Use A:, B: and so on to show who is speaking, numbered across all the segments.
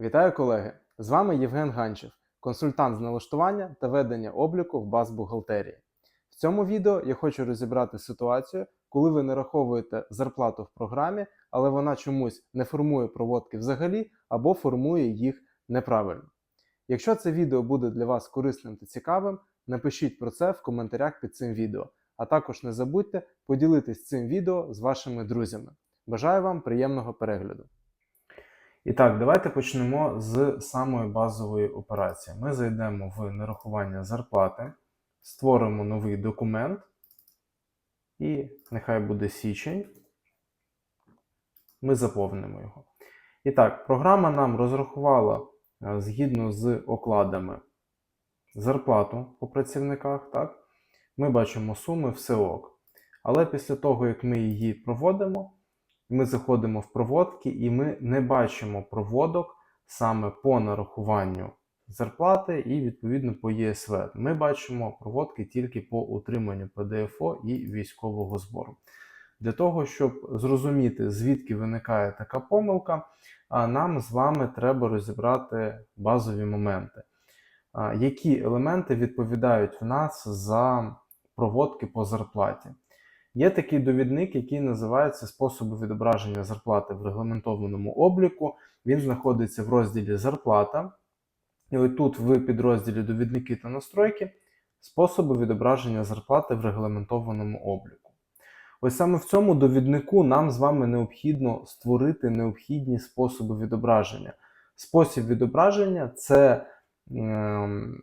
A: Вітаю колеги! З вами Євген Ганчев, консультант з налаштування та ведення обліку в баз бухгалтерії. В цьому відео я хочу розібрати ситуацію, коли ви нараховуєте зарплату в програмі, але вона чомусь не формує проводки взагалі або формує їх неправильно. Якщо це відео буде для вас корисним та цікавим, напишіть про це в коментарях під цим відео, а також не забудьте поділитись цим відео з вашими друзями. Бажаю вам приємного перегляду! І так, давайте почнемо з самої базової операції. Ми зайдемо в нарахування зарплати, створимо новий документ, і нехай буде січень. Ми заповнимо його. І так, програма нам розрахувала е, згідно з окладами зарплату по працівниках. Так? Ми бачимо суми, все ок. Але після того, як ми її проводимо, ми заходимо в проводки і ми не бачимо проводок саме по нарахуванню зарплати і відповідно по ЄСВ. Ми бачимо проводки тільки по утриманню ПДФО і військового збору. Для того, щоб зрозуміти, звідки виникає така помилка, нам з вами треба розібрати базові моменти. Які елементи відповідають в нас за проводки по зарплаті? Є такий довідник, який називається способи відображення зарплати в регламентованому обліку. Він знаходиться в розділі Зарплата. І ось тут в підрозділі Довідники та настройки способи відображення зарплати в регламентованому обліку. Ось саме в цьому довіднику нам з вами необхідно створити необхідні способи відображення. Спосіб відображення це ем,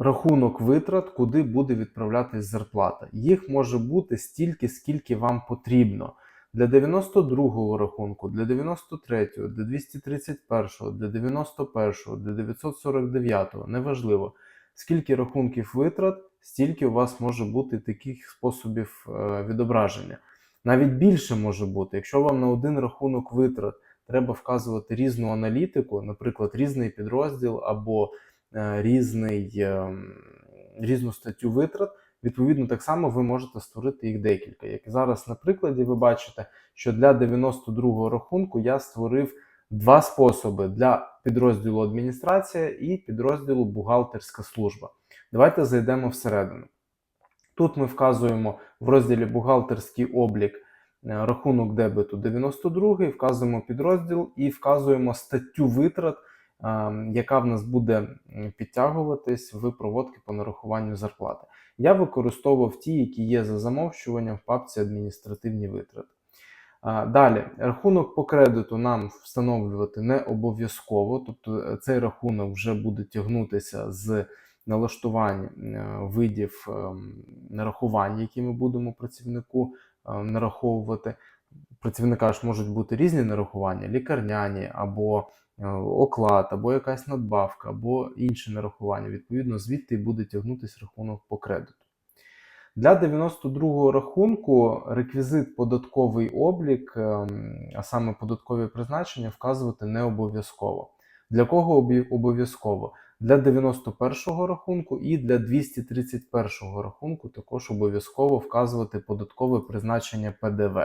A: рахунок витрат, куди буде відправлятись зарплата. Їх може бути стільки, скільки вам потрібно. Для 92-го рахунку, для 93-го, для 231-го, для 91-го, для 949-го, неважливо. Скільки рахунків витрат, стільки у вас може бути таких способів е, відображення. Навіть більше може бути, якщо вам на один рахунок витрат треба вказувати різну аналітику, наприклад, різний підрозділ або різний, е, різну статтю витрат, відповідно, так само ви можете створити їх декілька. Як зараз на прикладі ви бачите, що для 92-го рахунку я створив два способи для підрозділу адміністрація і підрозділу бухгалтерська служба. Давайте зайдемо всередину. Тут ми вказуємо в розділі бухгалтерський облік е, рахунок дебету 92, вказуємо підрозділ і вказуємо статтю витрат, е, яка в нас буде підтягуватись в проводки по нарахуванню зарплати. Я використовував ті, які є за замовчуванням в папці адміністративні витрати. Далі, рахунок по кредиту нам встановлювати не обов'язково, тобто е, цей рахунок вже буде тягнутися з налаштувань е, видів ем, нарахувань, які ми будемо працівнику е, нараховувати. Працівника ж можуть бути різні нарахування: лікарняні, або оклад, або якась надбавка, або інші нарахування. Відповідно, звідти буде тягнутися рахунок по кредиту. Для 92-го рахунку реквізит податковий облік, ем, а саме податкові призначення, вказувати не обов'язково. Для кого обов'язково? Для 91-го рахунку і для 231-го рахунку також обов'язково вказувати податкове призначення ПДВ.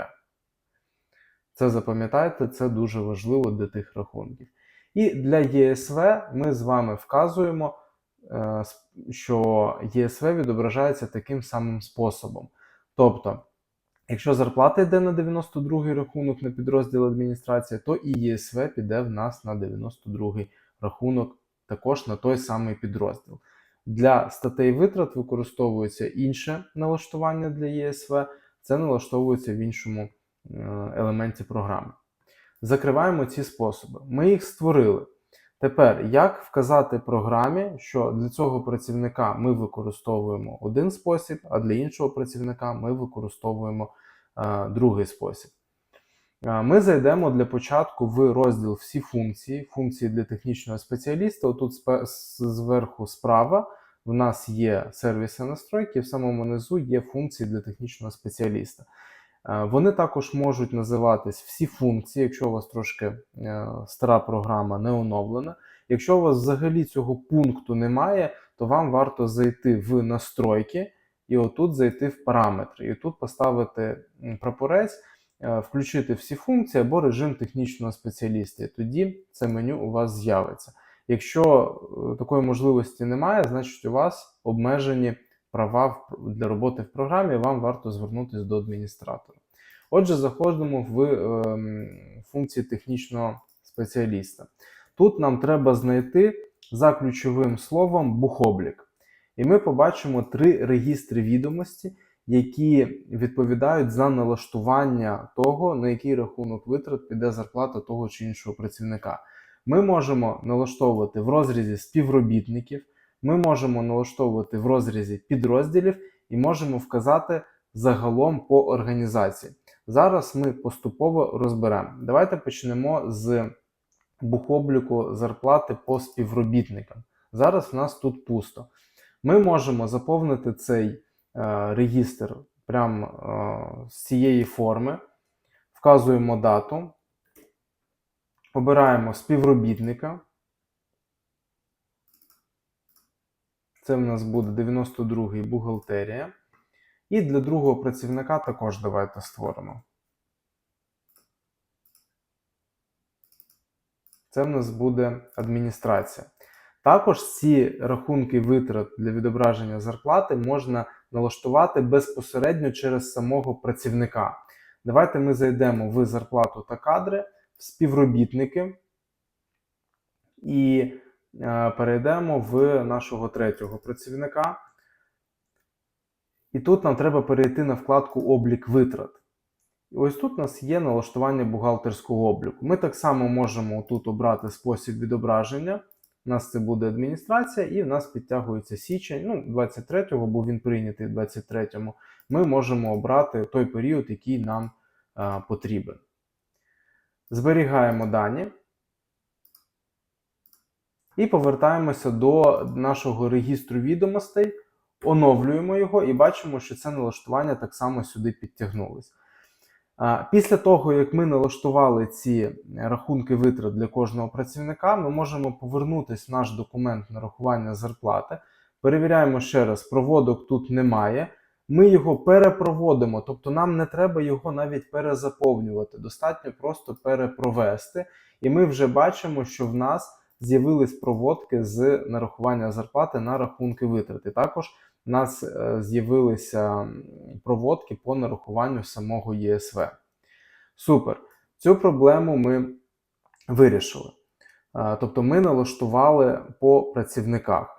A: Це запам'ятайте, це дуже важливо для тих рахунків. І для ЄСВ ми з вами вказуємо, е, що ЄСВ відображається таким самим способом. Тобто, якщо зарплата йде на 92-й рахунок на підрозділ адміністрація, то і ЄСВ піде в нас на 92-й рахунок також на той самий підрозділ. Для статей витрат використовується інше налаштування для ЄСВ, це налаштовується в іншому е, елементі програми. Закриваємо ці способи. Ми їх створили. Тепер, як вказати програмі, що для цього працівника ми використовуємо один спосіб, а для іншого працівника ми використовуємо е, другий спосіб. Е, Ми зайдемо для початку в розділ всі функції, функції для технічного спеціаліста. Отут зверху справа в нас є сервіси настройки, в самому низу є функції для технічного спеціаліста. Е, Вони також можуть називатись всі функції, якщо у вас трошки е, стара програма не оновлена. Якщо у вас взагалі цього пункту немає, то вам варто зайти в настройки і отут зайти в параметри. І тут поставити прапорець е, включити всі функції або режим технічного спеціаліста. І тоді це меню у вас з'явиться. Якщо такої можливості немає, значить у вас обмежені права для роботи в програмі, вам варто звернутися до адміністратора. Отже, заходимо в ем, функції технічного спеціаліста. Тут нам треба знайти за ключовим словом бухоблік. І ми побачимо три регістри відомості, які відповідають за налаштування того, на який рахунок витрат піде зарплата того чи іншого працівника. Ми можемо налаштовувати в розрізі співробітників, ми можемо налаштовувати в розрізі підрозділів і можемо вказати загалом по організації. Зараз ми поступово розберемо. Давайте почнемо з бухобліку зарплати по співробітникам. Зараз в нас тут пусто. Ми можемо заповнити цей е, регістр прямо е, з цієї форми, вказуємо дату, обираємо співробітника. Це в нас буде 92-й бухгалтерія. І для другого працівника також давайте створимо. Це в нас буде адміністрація. Також ці рахунки витрат для відображення зарплати можна налаштувати безпосередньо через самого працівника. Давайте ми зайдемо в зарплату та кадри, в співробітники і перейдемо в нашого третього працівника. І тут нам треба перейти на вкладку Облік витрат. І ось тут у нас є налаштування бухгалтерського обліку. Ми так само можемо тут обрати спосіб відображення. У нас це буде адміністрація, і в нас підтягується січень, ну, 23-го, бо він прийнятий в 23-му. Ми можемо обрати той період, який нам е, потрібен. Зберігаємо дані. І повертаємося до нашого регістру відомостей, оновлюємо його і бачимо, що це налаштування так само сюди підтягнулось. Після того, як ми налаштували ці рахунки витрат для кожного працівника, ми можемо повернутися в наш документ нарахування зарплати. Перевіряємо ще раз, проводок тут немає. Ми його перепроводимо, тобто нам не треба його навіть перезаповнювати. Достатньо просто перепровести. І ми вже бачимо, що в нас з'явились проводки з нарахування зарплати на рахунки витрат. І також у нас е, з'явилися проводки по нарахуванню самого ЄСВ. Супер. Цю проблему ми вирішили. Е, Тобто ми налаштували по працівниках.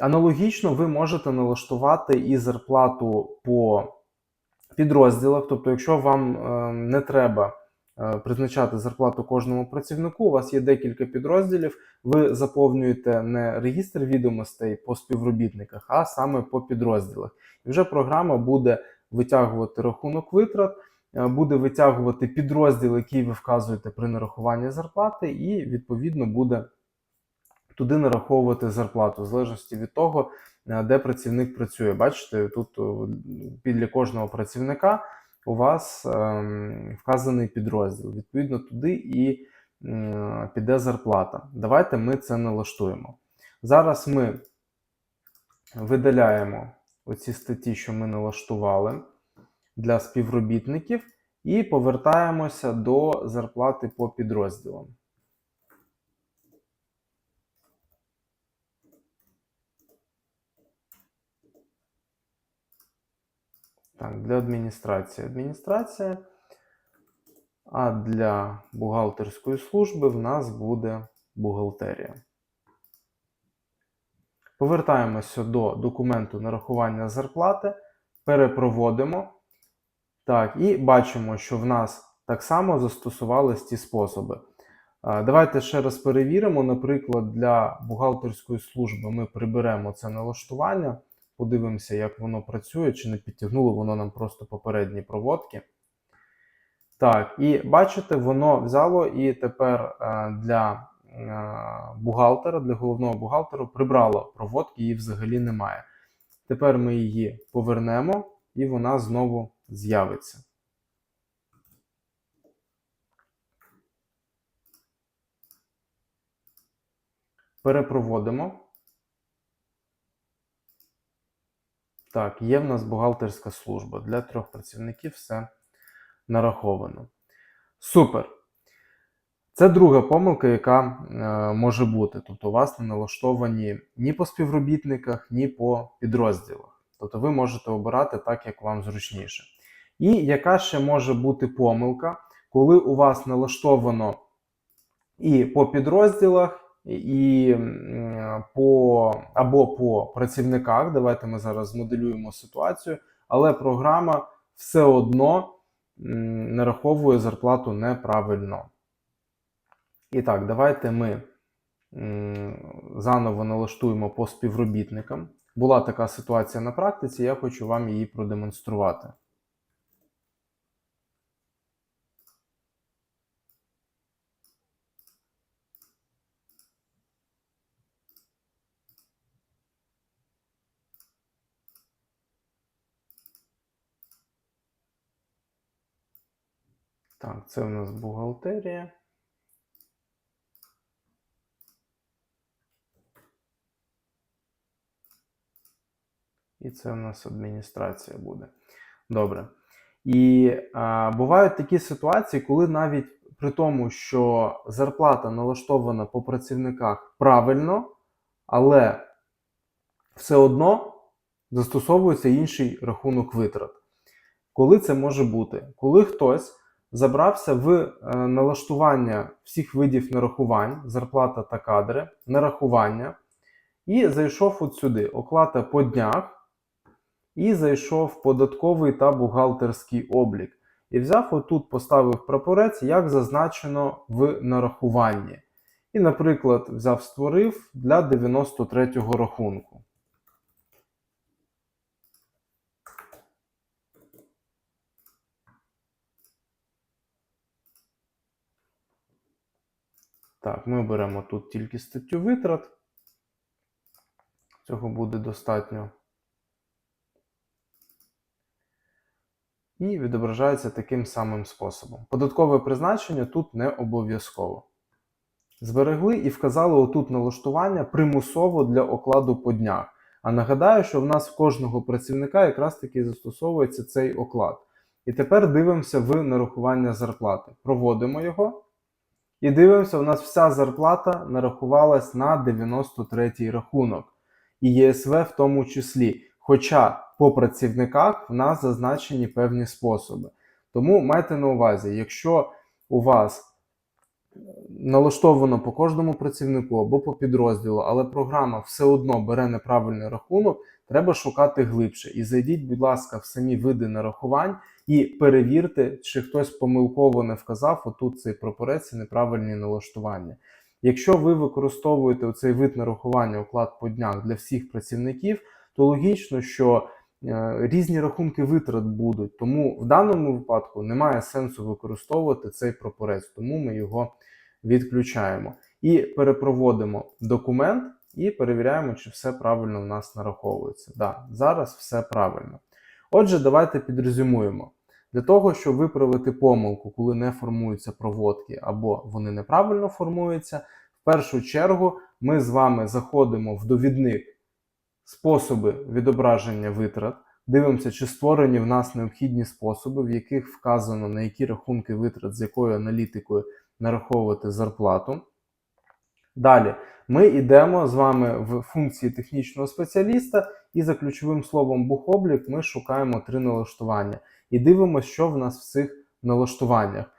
A: Аналогічно ви можете налаштувати і зарплату по підрозділах. Тобто, якщо вам е, не треба призначати зарплату кожному працівнику, у вас є декілька підрозділів, ви заповнюєте не регістр відомостей по співробітниках, а саме по підрозділах. І вже програма буде витягувати рахунок витрат, е, буде витягувати підрозділ, який ви вказуєте при нарахуванні зарплати, і відповідно буде туди нараховувати зарплату, в залежності від того, е, де працівник працює. Бачите, тут для кожного працівника у вас ем, вказаний підрозділ. Відповідно, туди і піде зарплата. Давайте ми це налаштуємо. Зараз ми видаляємо оці статті, що ми налаштували для співробітників, і повертаємося до зарплати по підрозділам. Так, для адміністрації адміністрація. А для бухгалтерської служби в нас буде бухгалтерія. Повертаємося до документу нарахування зарплати, перепроводимо. Так, і бачимо, що в нас так само застосувались ті способи. Давайте ще раз перевіримо. Наприклад, для бухгалтерської служби ми приберемо це налаштування, подивимося, як воно працює, чи не підтягнуло воно нам просто попередні проводки. Так, і бачите, воно взяло і тепер е, для е, бухгалтера, для головного бухгалтера прибрало проводки, її взагалі немає. Тепер ми її повернемо, і вона знову з'явиться. Перепроводимо. Так, є в нас бухгалтерська служба. Для трьох працівників все нараховано. Супер. Це друга помилка, яка е, може бути. Тобто, у вас не налаштовані ні по співробітниках, ні по підрозділах. Тобто, ви можете обирати так, як вам зручніше. І яка ще може бути помилка, коли у вас налаштовано і по підрозділах, і по або по працівниках. Давайте ми зараз змоделюємо ситуацію, але програма все одно нараховує зарплату неправильно. І так, давайте ми заново налаштуємо по співробітникам. Була така ситуація на практиці, я хочу вам її продемонструвати. Це у нас бухгалтерія. І це у нас адміністрація буде. Добре. І а, бувають такі ситуації, коли навіть при тому, що зарплата налаштована по працівниках правильно, але все одно застосовується інший рахунок витрат. Коли це може бути? Коли хтось забрався в е, налаштування всіх видів нарахувань, зарплата та кадри, нарахування, і зайшов от сюди, оплата по днях, і зайшов податковий та бухгалтерський облік. І взяв отут, поставив прапорець, як зазначено в нарахуванні. І, наприклад, взяв створив для 93-го рахунку. Так, ми беремо тут тільки статтю витрат. Цього буде достатньо. І відображається таким самим способом. Податкове призначення тут не обов'язково. Зберегли і вказали отут налаштування примусово для окладу по днях. А нагадаю, що в нас в кожного працівника якраз таки застосовується цей оклад. І тепер дивимося в нарахування зарплати. Проводимо його. І дивимося, у нас вся зарплата нарахувалась на 93 рахунок. І ЄСВ в тому числі. Хоча по працівниках в нас зазначені певні способи. Тому майте на увазі, якщо у вас налаштовано по кожному працівнику або по підрозділу, але програма все одно бере неправильний рахунок, треба шукати глибше. І зайдіть, будь ласка, в самі види нарахувань і перевірте, чи хтось помилково не вказав отут цей прапорець і неправильні налаштування. Якщо ви використовуєте цей вид нарахування оклад по днях для всіх працівників, то логічно, що е, різні рахунки витрат будуть. Тому в даному випадку немає сенсу використовувати цей прапорець, тому ми його відключаємо. І перепроводимо документ і перевіряємо, чи все правильно в нас нараховується. Да, зараз все правильно. Отже, давайте підрезюмуємо. Для того, щоб виправити помилку, коли не формуються проводки або вони неправильно формуються, в першу чергу ми з вами заходимо в довідник способи відображення витрат, дивимося, чи створені в нас необхідні способи, в яких вказано, на які рахунки витрат, з якою аналітикою нараховувати зарплату. Далі ми йдемо з вами в функції технічного спеціаліста, і за ключовим словом бухоблік ми шукаємо три налаштування і дивимося, що в нас в цих налаштуваннях.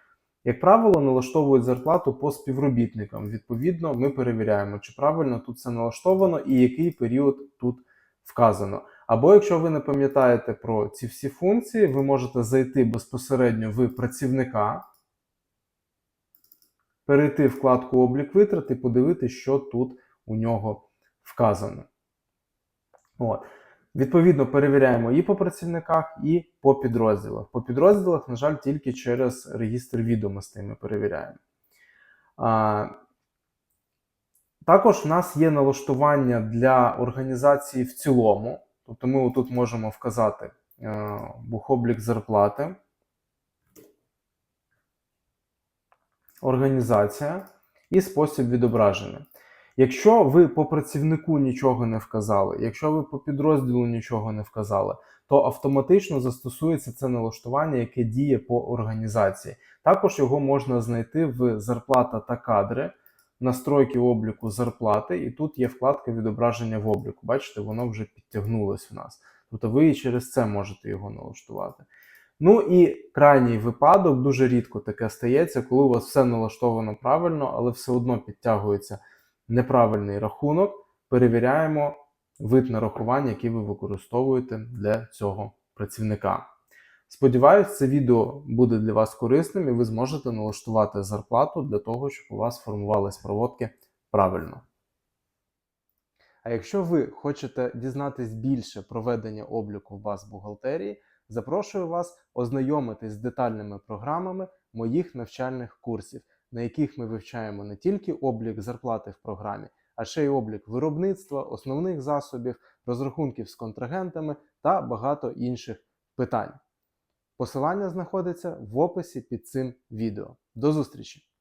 A: Як правило, налаштовують зарплату по співробітникам. Відповідно, ми перевіряємо, чи правильно тут це налаштовано і який період тут вказано. Або якщо ви не пам'ятаєте про ці всі функції, ви можете зайти безпосередньо в працівника, перейти в вкладку облік витрат і подивитися, що тут у нього вказано. От. Відповідно, перевіряємо і по працівниках, і по підрозділах. По підрозділах, на жаль, тільки через реєстр відомостей ми перевіряємо. А, Також в нас є налаштування для організації в цілому. Тобто ми тут можемо вказати е, бухоблік зарплати, організація і спосіб відображення. Якщо ви по працівнику нічого не вказали, якщо ви по підрозділу нічого не вказали, то автоматично застосується це налаштування, яке діє по організації. Також його можна знайти в зарплата та кадри, настройки обліку зарплати, і тут є вкладка відображення в обліку. Бачите, воно вже підтягнулось в нас. Тобто ви і через це можете його налаштувати. Ну і крайній випадок, дуже рідко таке стається, коли у вас все налаштовано правильно, але все одно підтягується неправильний рахунок. Перевіряємо вид нарахування, який ви використовуєте для цього працівника. Сподіваюсь, це відео буде для вас корисним і ви зможете налаштувати зарплату для того, щоб у вас формувались проводки правильно. А якщо ви хочете дізнатись більше про ведення обліку в баз бухгалтерії, запрошую вас ознайомитись з детальними програмами моїх навчальних курсів, на яких ми вивчаємо не тільки облік зарплати в програмі, а ще й облік виробництва, основних засобів, розрахунків з контрагентами та багато інших питань. Посилання знаходиться в описі під цим відео. До зустрічі!